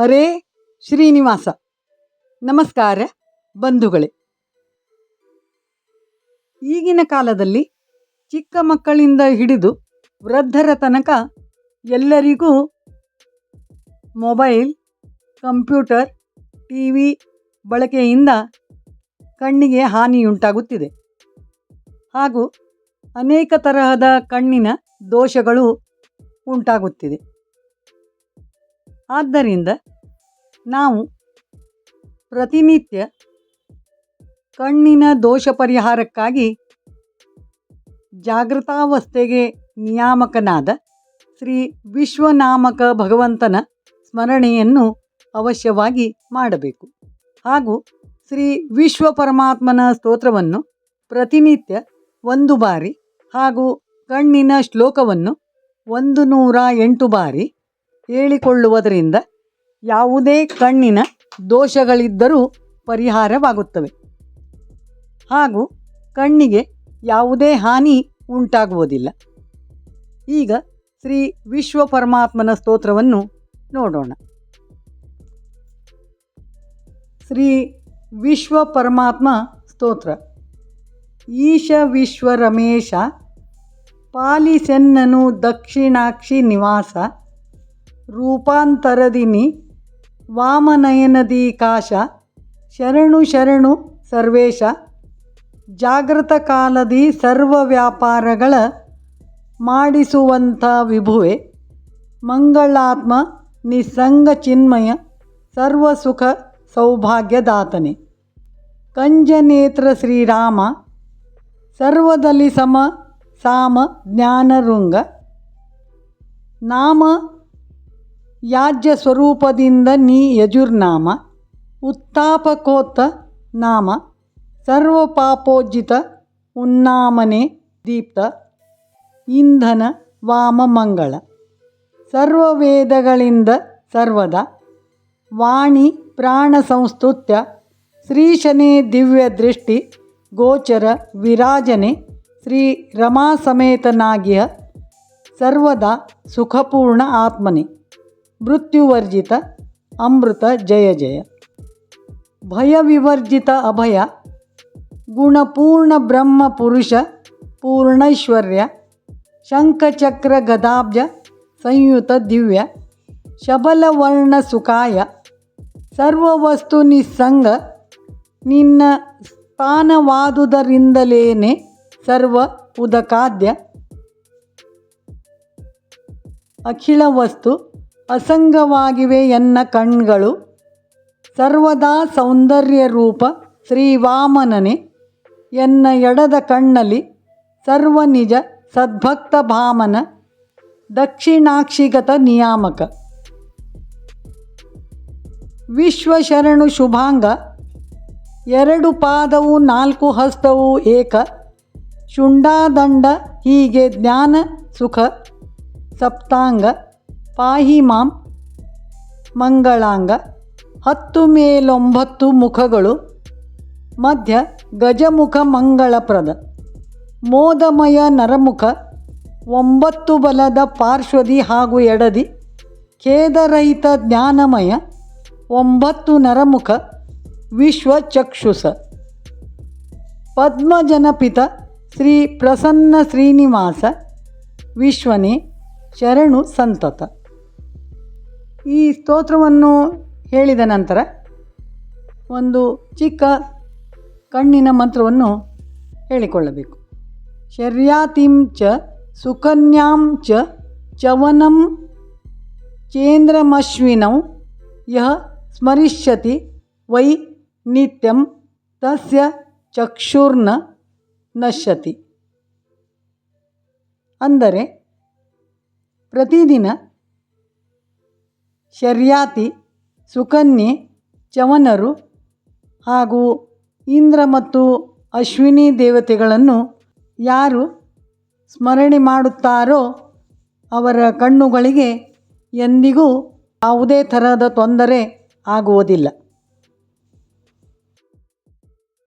ಹರೇ ಶ್ರೀನಿವಾಸ. ನಮಸ್ಕಾರ ಬಂಧುಗಳೇ. ಈಗಿನ ಕಾಲದಲ್ಲಿ ಚಿಕ್ಕ ಮಕ್ಕಳಿಂದ ಹಿಡಿದು ವೃದ್ಧರ ತನಕ ಎಲ್ಲರಿಗೂ ಮೊಬೈಲ್, ಕಂಪ್ಯೂಟರ್ ಟಿ ವಿ ಬಳಕೆಯಿಂದ ಕಣ್ಣಿಗೆ ಹಾನಿಯುಂಟಾಗುತ್ತಿದೆ. ಹಾಗೂ ಅನೇಕ ತರಹದ ಕಣ್ಣಿನ ದೋಷಗಳು ಉಂಟಾಗುತ್ತಿದೆ. ಆದ್ದರಿಂದ ನಾವು ಪ್ರತಿನಿತ್ಯ ಕಣ್ಣಿನ ದೋಷ ಪರಿಹಾರಕ್ಕಾಗಿ ಜಾಗೃತಾವಸ್ಥೆಗೆ ನಿಯಾಮಕನಾದ ಶ್ರೀ ವಿಶ್ವನಾಮಕ ಭಗವಂತನ ಸ್ಮರಣೆಯನ್ನು ಅವಶ್ಯವಾಗಿ ಮಾಡಬೇಕು. ಹಾಗೂ ಶ್ರೀ ವಿಶ್ವ ಪರಮಾತ್ಮನ ಸ್ತೋತ್ರವನ್ನು ಪ್ರತಿನಿತ್ಯ ಒಂದು ಬಾರಿ ಹಾಗೂ ಕಣ್ಣಿನ ಶ್ಲೋಕವನ್ನು ಒಂದು ನೂರ ಎಂಟು ಬಾರಿ ಹೇಳಿಕೊಳ್ಳುವುದರಿಂದ ಯಾವುದೇ ಕಣ್ಣಿನ ದೋಷಗಳಿದ್ದರೂ ಪರಿಹಾರವಾಗುತ್ತವೆ. ಹಾಗೂ ಕಣ್ಣಿಗೆ ಯಾವುದೇ ಹಾನಿ ಉಂಟಾಗುವುದಿಲ್ಲ. ಈಗ ಶ್ರೀ ವಿಶ್ವ ಪರಮಾತ್ಮನ ಸ್ತೋತ್ರವನ್ನು ನೋಡೋಣ. ಶ್ರೀ ವಿಶ್ವ ಪರಮಾತ್ಮ ಸ್ತೋತ್ರ. ಈಶ ವಿಶ್ವ ರಮೇಶ, ಪಾಲಿಸೆನ್ನನು ದಕ್ಷಿಣಾಕ್ಷಿ ನಿವಾಸ ರೂಪಾಂತರದಿನಿ ವಾಮನಯನದಿ ಕಾಶ ಶರಣು ಶರಣು ಸರ್ವೇಶ ಜಾಗೃತ ಕಾಲದಿ ಸರ್ವ ವ್ಯಾಪಾರಗಳ ಮಾಡಿಸುವಂಥ ವಿಭುವೆ ಮಂಗಳಾತ್ಮ ನಿಸ್ಸಂಗ ಚಿನ್ಮಯ ಸರ್ವ ಸೌಭಾಗ್ಯದಾತನೆ. ಕಂಜನೇತ್ರ ಶ್ರೀರಾಮ ಸರ್ವದಲ್ಲಿ ಸಮ ಸಾಮ ಜ್ಞಾನರುಂಗ ನಾಮ ಯಾಜ್ಯ ಸ್ವರೂಪದಿಂದ ನೀ ಯಜುರ್ನಾಮ ಉತ್ತಾಪಕೋತ ನಾಮ ಸರ್ವ ಪಾಪೋಜ್ಜಿತ ಉನ್ನಾಮನೆ ದೀಪ್ತ, ಇಂಧನ ವಾಮ ಮಂಗಳ, ಸರ್ವವೇದಗಳಿಂದ ಸರ್ವದ, ವಾಣಿ ಪ್ರಾಣ ಸಂಸ್ತುತ್ಯ, ಶ್ರೀಶನೇ ದಿವ್ಯ ದೃಷ್ಟಿ, ಗೋಚರ ವಿರಾಜನೆ, ಶ್ರೀ ರಮಾ ಸಮೇತನಾಗಿಯ ಸರ್ವದಾ ಸುಖಪೂರ್ಣ ಆತ್ಮನೆ. ಮೃತ್ಯುವರ್ಜಿತ ಅಮೃತ ಜಯ ಜಯ. ಭಯವಿವರ್ಜಿತ ಅಭಯ, ಗುಣಪೂರ್ಣ ಬ್ರಹ್ಮ ಪುರುಷ, ಪೂರ್ಣೈಶ್ವರ್ಯ, ಶಂಖಚಕ್ರ ಗದಾಬ್ಜ, ಸಂಯುತ ದಿವ್ಯ ಶಬಲವರ್ಣ ಸುಖಾಯ, ಸರ್ವವಸ್ತು ನಿಸ್ಸಂಗ, ನಿನ್ನ ಸ್ಥಾನವಾದುದರಿಂದಲೇನೆ ಸರ್ವ ಉದಕಾದ್ಯ. ಅಖಿಲ ವಸ್ತು ಅಸಂಗವಾಗಿವೆ ಎನ್ನ ಕಣ್ಗಳು. ಸರ್ವದಾ ಸೌಂದರ್ಯ ರೂಪ ಶ್ರೀವಾಮನನೆ. ಎನ್ನ ಎಡದ ಕಣ್ಣಲ್ಲಿ ಸರ್ವ ನಿಜ ಸದ್ಭಕ್ತ ಭಾಮನ. ದಕ್ಷಿಣಾಕ್ಷಿಗತ ನಿಯಾಮಕ. ವಿಶ್ವಶರಣು ಶುಭಾಂಗ. ಎರಡು ಪಾದವು, ನಾಲ್ಕು ಹಸ್ತವು ಏಕ. ಶುಂಡಾದಂಡ ಹೀಗೆ ಜ್ಞಾನ, ಸುಖ, ಸಪ್ತಾಂಗ. ಪಾಹಿ ಮಾಂ ಮಂಗಳಾಂಗ ಹತ್ತು ಮೇಲೊಂಬತ್ತು ಮುಖಗಳು ಮಧ್ಯ ಗಜಮುಖ ಮಂಗಳಪ್ರದ ಮೋದಮಯ ನರಮುಖ ಒಂಬತ್ತು ಬಲದ ಪಾರ್ಶ್ವದಿ ಹಾಗೂ ಎಡದಿ ಖೇದರಹಿತ ಜ್ಞಾನಮಯ ಒಂಬತ್ತು ನರಮುಖ ವಿಶ್ವಚಕ್ಷುಷ ಪದ್ಮಜನಪಿತ ಶ್ರೀ ಪ್ರಸನ್ನ ಶ್ರೀನಿವಾಸ ವಿಶ್ವನೇ ಶರಣು ಸಂತತ. ಈ ಸ್ತೋತ್ರವನ್ನು ಹೇಳಿದ ನಂತರ ಒಂದು ಚಿಕ್ಕ ಕಣ್ಣಿನ ಮಂತ್ರವನ್ನು ಹೇಳಿಕೊಳ್ಳಬೇಕು. ಶರ್ಯಾತಿಂ ಚ ಸುಕನ್ಯಾಂ ಚ ಚವನಂ ಚೇಂದ್ರಮಶ್ವಿನೌ ಯಹ ಸ್ಮರಿಷ್ಯತಿ ವೈ ನಿತ್ಯಂ ತಸ್ಯ ಚಕ್ಷುರ್ನ ನಶ್ಯತಿ. ಅಂದರೆ ಪ್ರತಿದಿನ ಶರ್ಯಾತಿ, ಸುಕನ್ಯೆ, ಚವನರು ಹಾಗೂ ಇಂದ್ರ ಮತ್ತು ಅಶ್ವಿನಿ ದೇವತೆಗಳನ್ನು ಯಾರು ಸ್ಮರಣೆ ಮಾಡುತ್ತಾರೋ ಅವರ ಕಣ್ಣುಗಳಿಗೆ ಎಂದಿಗೂ ಯಾವುದೇ ಥರದ ತೊಂದರೆ ಆಗುವುದಿಲ್ಲ.